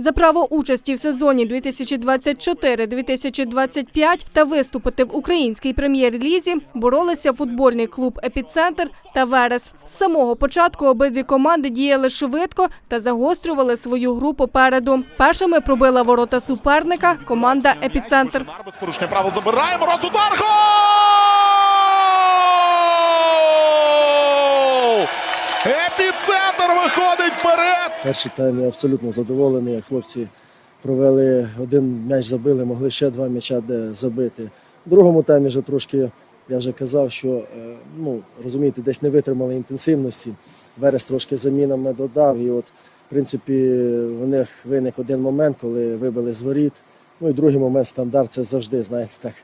За право участі в сезоні 2024-2025 та виступити в українській прем'єр-лізі боролися футбольний клуб Епіцентр та Верес. З самого початку обидві команди діяли швидко та загострювали свою гру попереду. Першими пробила ворота суперника команда Епіцентр. Без порушення правил забирає. Мороз удар. Гол! Епіцентр виходить вперед. Перший тайм я абсолютно задоволений. Хлопці провели один м'яч забили, могли ще два м'яча забити. В другому таймі вже трошки, я вже казав, що е, ну, розумієте, десь не витримали інтенсивності. Верес трошки замінами додав. І от, в принципі, у них виник один момент, коли вибили з воріт. Ну і другий момент стандарт це завжди, знаєте, так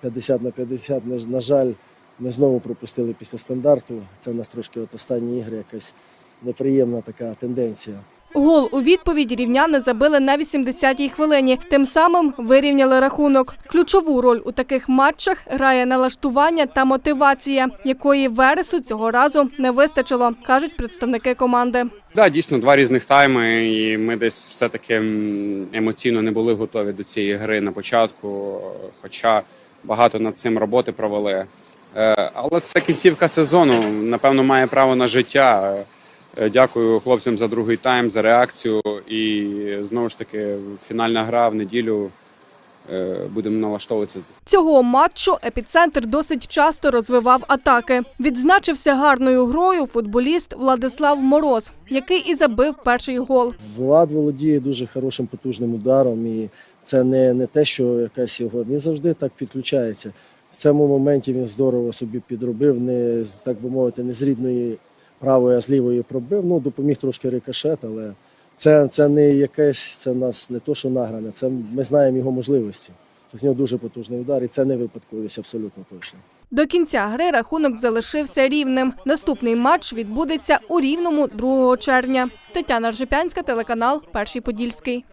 50 на 50. На, на жаль, ми знову пропустили після стандарту. Це в нас трошки от останні ігри якась неприємна така тенденція. Гол у відповідь рівняни забили на 80-й хвилині. Тим самим вирівняли рахунок. Ключову роль у таких матчах грає налаштування та мотивація, якої Вересу цього разу не вистачило, кажуть представники команди. Да, дійсно, два різних тайми, і ми десь все-таки емоційно не були готові до цієї гри на початку, хоча багато над цим роботи провели. Е, Але це кінцівка сезону. Напевно, має право на життя. Е, Дякую хлопцям за другий тайм, за реакцію. І знову ж таки, фінальна гра в неділю. Е, Будемо налаштовуватися Цього матчу епіцентр досить часто розвивав атаки. Відзначився гарною грою футболіст Владислав Мороз, який і забив перший гол. Влад володіє дуже хорошим потужним ударом, і це не, не те, що якась його. Він завжди так підключається. В цьому моменті він здорово собі підробив, не з- так би мовити, не з рідної правої, а з лівої пробив. Ну, допоміг трошки рикошет, але це, це не якесь, це нас не то, що награне. Це ми знаємо його можливості. Тобто в нього дуже потужний удар, і це не випадковість, абсолютно точно. До кінця гри рахунок залишився рівним. Наступний матч відбудеться у Рівному 2 червня. Тетяна Ржепянська, телеканал Перший Подільський.